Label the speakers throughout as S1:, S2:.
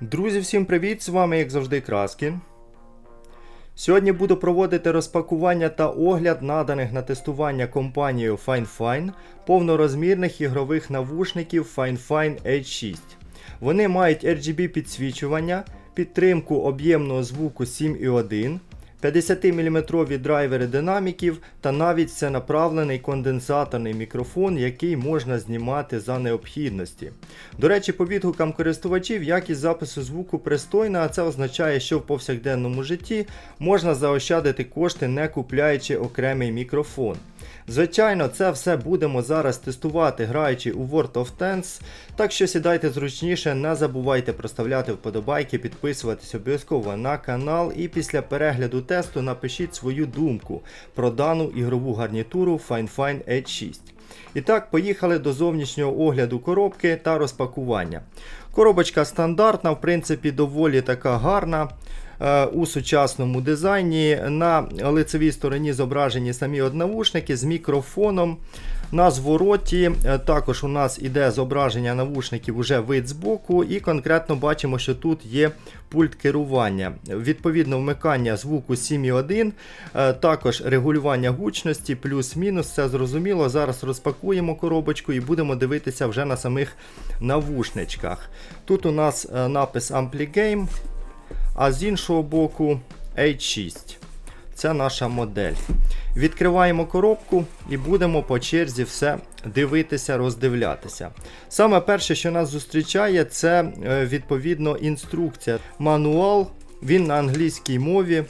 S1: Друзі, всім привіт! З вами, як завжди, Краскін. Сьогодні буду проводити розпакування та огляд наданих на тестування компанією FineFine повнорозмірних ігрових навушників FineFine H6. Вони мають RGB підсвічування, підтримку об'ємного звуку 7.1, 50-мм драйвери динаміків та навіть всенаправлений конденсаторний мікрофон, який можна знімати за необхідності. До речі, по відгукам користувачів якість запису звуку пристойна, а це означає, що в повсякденному житті можна заощадити кошти, не купляючи окремий мікрофон. Звичайно, це все будемо зараз тестувати, граючи у World of Tanks, так що сідайте зручніше, не забувайте проставляти вподобайки, підписуватись обов'язково на канал і після перегляду тесту напишіть свою думку про дану ігрову гарнітуру FineFine H6. І так, поїхали до зовнішнього огляду коробки та розпакування. Коробочка стандартна, в принципі, доволі така гарна. е, У сучасному дизайні на лицевій стороні зображені самі однавушники з мікрофоном. На звороті е, також у нас іде зображення навушників уже вид з боку, і конкретно бачимо, що тут є пульт керування. Відповідно, вмикання звуку 7.1, е, також регулювання гучності, плюс-мінус, все зрозуміло. Зараз розпакуємо коробочку і будемо дивитися вже на самих навушничках. Тут у нас е, напис AmpliGame, а з іншого боку H6. Це наша модель. Відкриваємо коробку і будемо по черзі все дивитися, роздивлятися. Саме перше, що нас зустрічає, це е, відповідно інструкція. Мануал, він на англійській мові.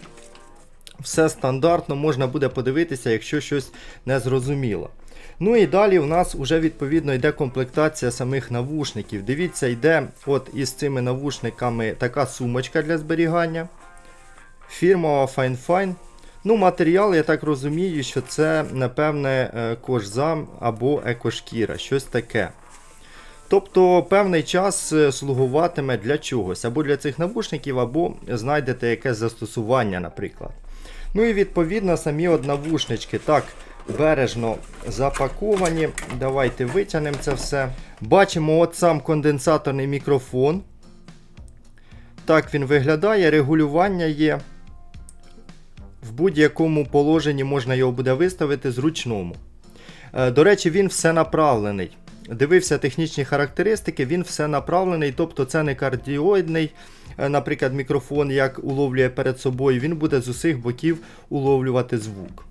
S1: Все стандартно, можна буде подивитися, якщо щось не зрозуміло. Ну і далі у нас вже відповідно йде комплектація самих навушників. Дивіться, йде от із цими навушниками така сумочка для зберігання. Фірмова FineFine. Ну, матеріал, я так розумію, що це, напевне, е, кожзам або екошкіра, щось таке. Тобто певний час е, слугуватиме для чогось, або для цих навушників, або знайдете якесь застосування, наприклад. Ну і відповідно самі от навушнички так бережно запаковані. Давайте витягнемо це все. Бачимо от сам конденсаторний мікрофон. Так він виглядає, регулювання є. В будь-якому положенні можна його буде виставити зручному. Е, До речі, він все направлений. Дивився технічні характеристики, він все направлений, тобто це не кардіоїдний, е, наприклад, мікрофон, як уловлює перед собою, він буде з усіх боків уловлювати звук.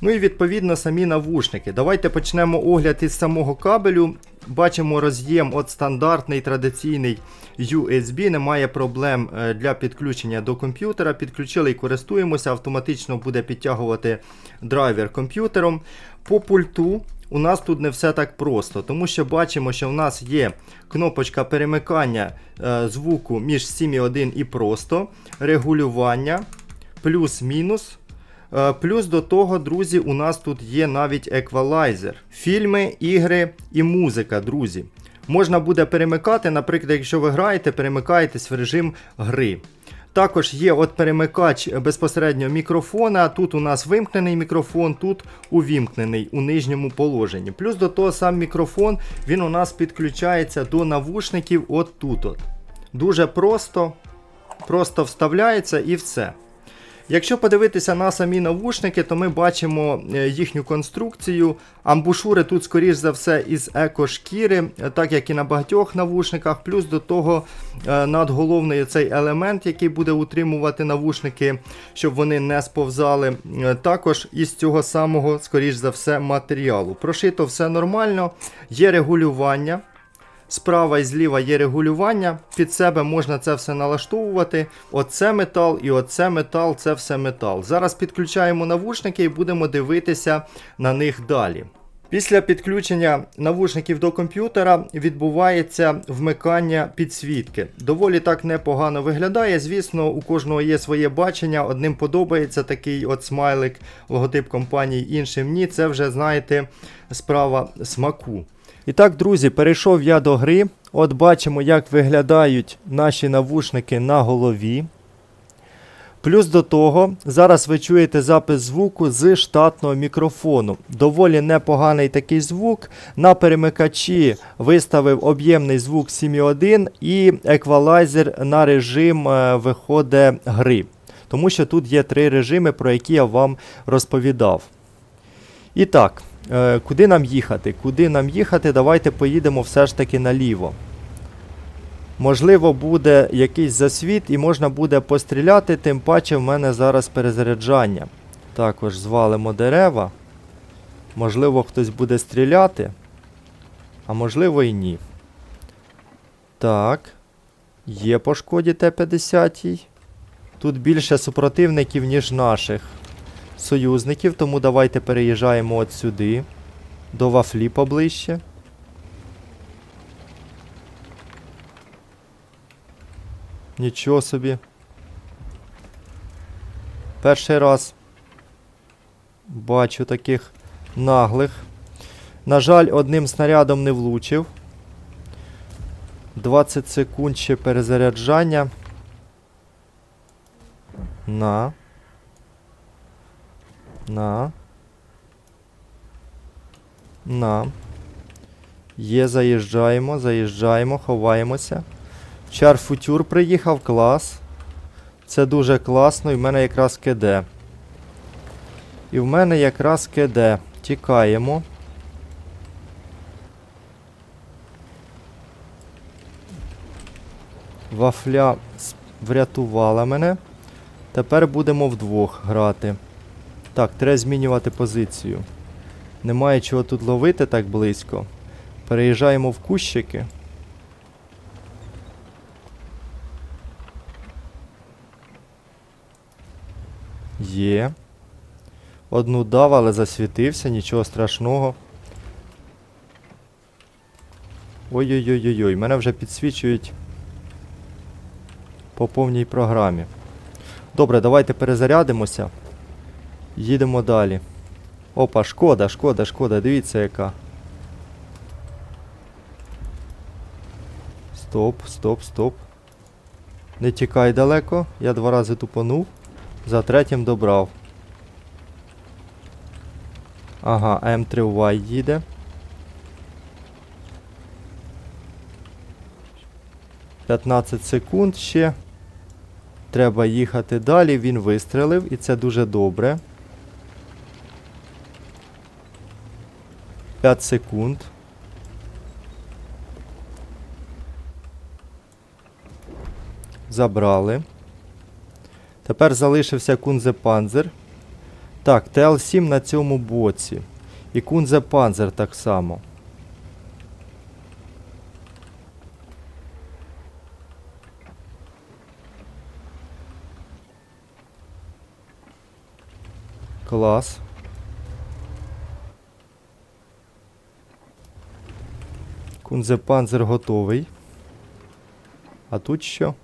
S1: Ну і відповідно самі навушники. Давайте почнемо огляд із самого кабелю. Бачимо роз'єм от стандартний традиційний USB, немає проблем е, для підключення до комп'ютера. Підключили і користуємося, автоматично буде підтягувати драйвер комп'ютером. По пульту у нас тут не все так просто, тому що бачимо, що в нас є кнопочка перемикання е, звуку між 7.1 і просто, регулювання, плюс-мінус. Е, Плюс до того, друзі, у нас тут є навіть еквалайзер. Фільми, ігри і музика, друзі. Можна буде перемикати, наприклад, якщо ви граєте, перемикаєтесь в режим гри. Також є от перемикач безпосередньо мікрофона. Тут у нас вимкнений мікрофон, тут увімкнений у нижньому положенні. Плюс до того сам мікрофон він у нас підключається до навушників от тут. от. Дуже просто, просто вставляється і все. Якщо подивитися на самі навушники, то ми бачимо е, їхню конструкцію. Амбушури тут, скоріш за все, із екошкіри, е, так як і на багатьох навушниках. Плюс до того е, надголовний цей елемент, який буде утримувати навушники, щоб вони не сповзали. Також із цього самого, скоріш за все, матеріалу. Прошито все нормально, є регулювання. Справа і зліва є регулювання, під себе можна це все налаштовувати. Оце метал і оце метал, це все метал. Зараз підключаємо навушники і будемо дивитися на них далі. Після підключення навушників до комп'ютера відбувається вмикання підсвітки. Доволі так непогано виглядає. Звісно, у кожного є своє бачення. Одним подобається такий от смайлик, логотип компанії, іншим ні. Це вже, знаєте, справа смаку. І так, друзі, перейшов я до гри. От бачимо, як виглядають наші навушники на голові. Плюс до того, зараз ви чуєте запис звуку з штатного мікрофону. Доволі непоганий такий звук. На перемикачі виставив об'ємний звук 7.1 і еквалайзер на режим е, виходить гри. Тому що тут є три режими, про які я вам розповідав. І так, е, куди нам їхати? Куди нам їхати? Давайте поїдемо все ж таки наліво. Можливо, буде якийсь засвіт і можна буде постріляти, тим паче в мене зараз перезаряджання. Також звалимо дерева. Можливо, хтось буде стріляти, а можливо і ні. Так. Є по шкоді Т-50. Тут більше супротивників, ніж наших союзників, тому давайте переїжджаємо от сюди. До вафлі поближче. Нічого собі. Перший раз бачу таких наглих. На жаль, одним снарядом не влучив. 20 секунд ще перезаряджання. На. На. На. Є, заїжджаємо, заїжджаємо, ховаємося. Чар Футюр приїхав, клас. Це дуже класно, і в мене якраз КД. І в мене якраз КД. Тікаємо. Вафля врятувала мене. Тепер будемо вдвох грати. Так, треба змінювати позицію. Немає чого тут ловити так близько. Переїжджаємо в кущики. Є. Одну дав, але засвітився, нічого страшного. Ой-ой-ой-ой, мене вже підсвічують по повній програмі. Добре, давайте перезарядимося. Їдемо далі. Опа, шкода, шкода, шкода, дивіться яка. Стоп, стоп, стоп. Не тікай далеко. Я два рази тупанув. За третім добрав. Ага, М3Y їде. П'ятнадцять секунд ще. Треба їхати далі. Він вистрелив, і це дуже добре. 5 секунд. Забрали. Тепер залишився Кунзе Панзер. Так, ТЛ-7 на цьому боці. І Кунзе Панзер так само. Клас. Кунзе Панзер готовий. А тут що?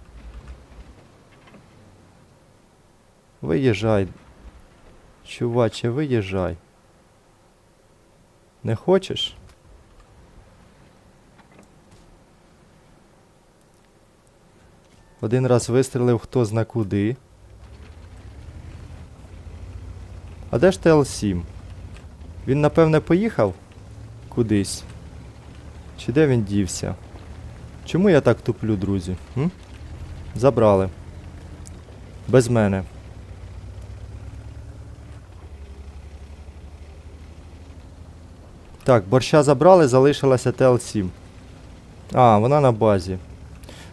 S1: Виїжджай. Чуваче, виїжджай. Не хочеш? Один раз вистрілив хто зна куди. А де ж ТЛ-7? Він, напевне, поїхав кудись. Чи де він дівся? Чому я так туплю, друзі? М? Забрали. Без мене. Так, борща забрали, залишилася ТЛ-7. А, вона на базі.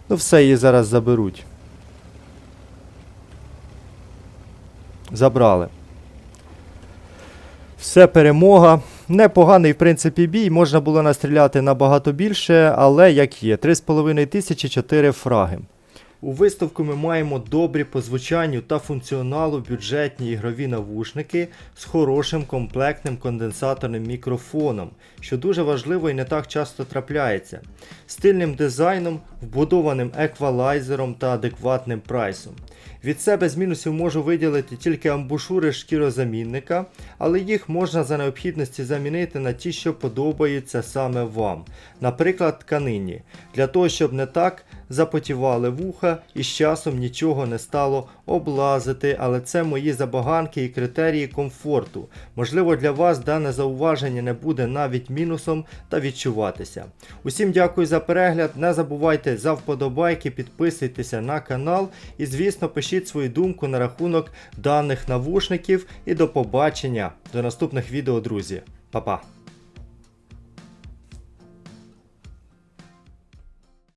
S1: Ну все, її зараз заберуть. Забрали. Все перемога. Непоганий, в принципі, бій. Можна було настріляти набагато більше, але як є, 3,5 тисячі 4 фраги. У виставку ми маємо добрі по звучанню та функціоналу бюджетні ігрові навушники з хорошим комплектним конденсаторним мікрофоном, що дуже важливо і не так часто трапляється, стильним дизайном, вбудованим еквалайзером та адекватним прайсом. Від себе з мінусів можу виділити тільки амбушури шкірозамінника, але їх можна за необхідності замінити на ті, що подобаються саме вам, наприклад, тканині, для того, щоб не так запотівали вуха вуха і з часом нічого не стало облазити, але це мої забаганки і критерії комфорту. Можливо, для вас дане зауваження не буде навіть мінусом та відчуватися. Усім дякую за перегляд. Не забувайте за вподобайки, підписуйтеся на канал і, звісно, пишіть свою думку на рахунок даних навушників. І до побачення до наступних відео, друзі. Па-па!